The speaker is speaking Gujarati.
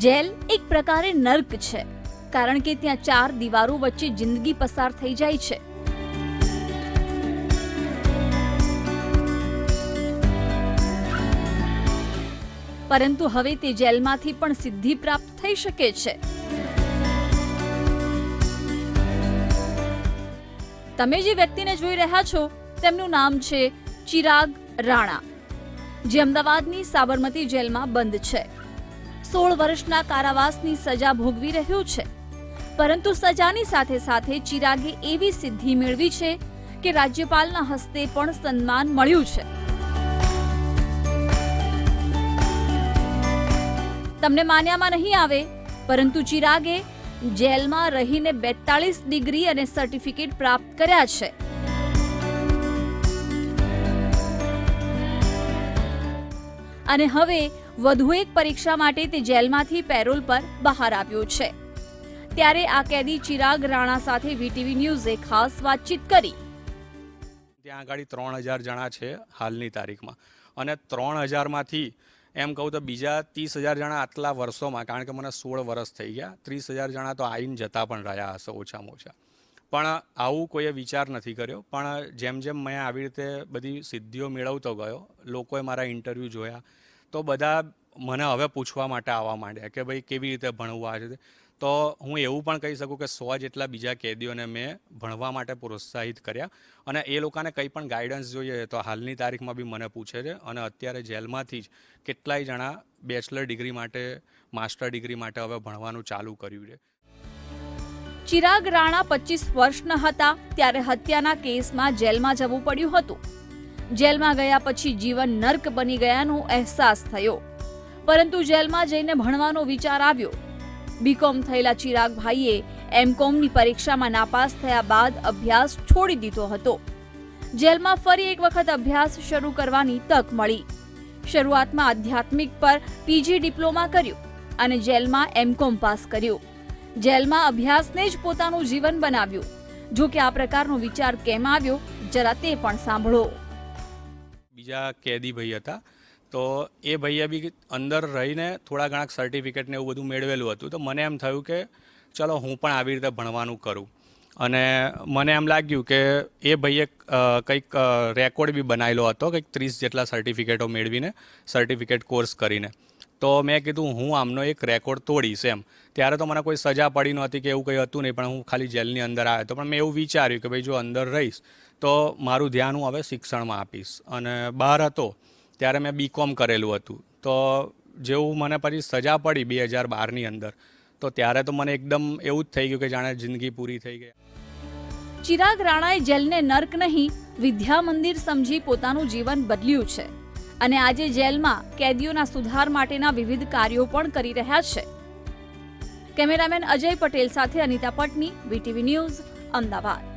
જેલ એક પ્રકારે નર્ક છે, કારણ કે ત્યાં ચાર દીવારો વચ્ચે જિંદગી પસાર થઈ જાય છે. પરંતુ હવે તે જેલમાંથી પણ સિદ્ધિ પ્રાપ્ત થઈ શકે છે. તમે જે વ્યક્તિને જોઈ રહ્યા છો, તેમનું નામ છે ચિરાગ રાણા, જે અમદાવાદની સાબરમતી જેલમાં બંધ છે. સોળ વર્ષના કારાવાસની સજા ભોગવી રહ્યો છે. પરંતુ સજાની સાથે સાથે ચિરાગે એવી સિદ્ધિ મેળવી છે કે રાજ્યપાલના હસ્તે પણ સન્માન મળ્યું છે. તમને માન્યામાં નહીં આવે, પરંતુ ચિરાગે જેલમાં રહીને બેતાળીસ ડિગ્રી અને સર્ટિફિકેટ પ્રાપ્ત કર્યા છે. અને હવે વધુ એક પરીક્ષા માટે તે જેલમાંથી પેરોલ પર બહાર આવ્યો છે. ત્યારે આ કેદી ચિરાગ રાણા સાથે વીટીવી ન્યૂઝે ખાસ વાતચીત કરી. ત્યાં આગળ ત્રણ હજાર જણા છે હાલની તારીખમાં. અને ત્રણ હજારમાંથી એમ કહું તો બીજા ત્રીસ હજાર જણા આટલા વર્ષોમાં, કારણ કે મને સોળ વર્ષ થઈ ગયા, ત્રીસ હજાર જણા તો આવીને જતા પણ રહ્યા હશે ઓછામાં ઓછા. પણ આવું કોઈએ વિચાર નથી કર્યો. પણ જેમ જેમ મેં આવી રીતે બધી સિદ્ધિઓ મેળવતો ગયો, લોકોએ મારા ઇન્ટરવ્યૂ જોયા તો બધા મને હવે પૂછવા માટે આવવા માંડ્યા કે ભાઈ કેવી રીતે ભણવું આ છે તો હું એવું પણ કહી શકું કે સો જેટલા બીજા કેદીઓને મેં ભણવા માટે પ્રોત્સાહિત કર્યા. અને એ લોકોને કંઈ પણ ગાઈડન્સ જોઈએ તો હાલની તારીખમાં બી મને પૂછે છે. અને અત્યારે જેલમાંથી જ કેટલાય જણા બેચલર ડિગ્રી માટે માસ્ટર ડિગ્રી માટે હવે ભણવાનું ચાલુ કર્યું છે. ચિરાગ રાણા પચીસ વર્ષના હતા ત્યારે હત્યાના કેસમાં જેલમાં જવું પડ્યું હતું. જેલમાં ગયા પછી જીવન નર્ક બની ગયાનો અહેસાસ થયો. પરંતુ જેલમાં જઈને ભણવાનો વિચાર આવ્યો. બીકોમ થયેલા ચિરાગભાઈએ એમકોમની પરીક્ષામાં નાપાસ થયા બાદ અભ્યાસ છોડી દીધો હતો. જેલમાં ફરી એક વખત અભ્યાસ શરૂ કરવાની તક મળી. શરૂઆતમાં આધ્યાત્મિક પર પીજી ડિપ્લોમા કર્યું અને જેલમાં એમકોમ પાસ કર્યું. જેલમાં અભ્યાસને જ પોતાનું જીવન બનાવ્યું. જો કે આ પ્રકારનો વિચાર કેમ આવ્યો, જરા તે પણ સાંભળો. બીજા કેદી ભાઈ હતા. તો એ ભાઈએ બી અંદર રહીને થોડા ઘણા સર્ટિફિકેટ ને એવું બધું મેળવેલું હતું. તો મને એમ થયું કે ચલો હું પણ આવી રીતે ભણવાનું કરું. અને મને એમ લાગ્યું કે એ ભાઈએ કંઈક રેકોર્ડ બી બનાવેલો હતો, કંઈક ત્રીસ જેટલા સર્ટિફિકેટો મેળવીને સર્ટિફિકેટ કોર્સ કરીને. તો મેં કીધું, હું આમનો એક રેકોર્ડ તોડીશ એમ. ત્યારે તો મને કોઈ સજા પડી નહોતી કે એવું કંઈ હતું નહીં, પણ હું ખાલી જેલની અંદર આવ્યો તો પણ મેં એવું વિચાર્યું કે ભાઈ જો અંદર રહીશ, તો મારું ધ્યાન હું હવે શિક્ષણમાં આપીશ. અને બહાર હતો, ત્યારે મેં બીકોમ કરેલું હતું. તો જેવું મને પછી સજા પડી બે હજાર બારની અંદર, તો ત્યારે તો મને એકદમ એવું જ થઈ ગયું કે જાણે જિંદગી પૂરી થઈ ગઈ. ચિરાગ રાણાએ જેલને નર્ક નહીં, વિદ્યા મંદિર સમજી પોતાનું જીવન બદલ્યું છે. અને આજે જેલમાં કેદીઓના સુધાર માટેના વિવિધ કાર્યો પણ કરી રહ્યા છે. કેમેરામેન અજય પટેલ સાથે અનિતા પટની, વીટીવી ન્યૂઝ, અમદાવાદ.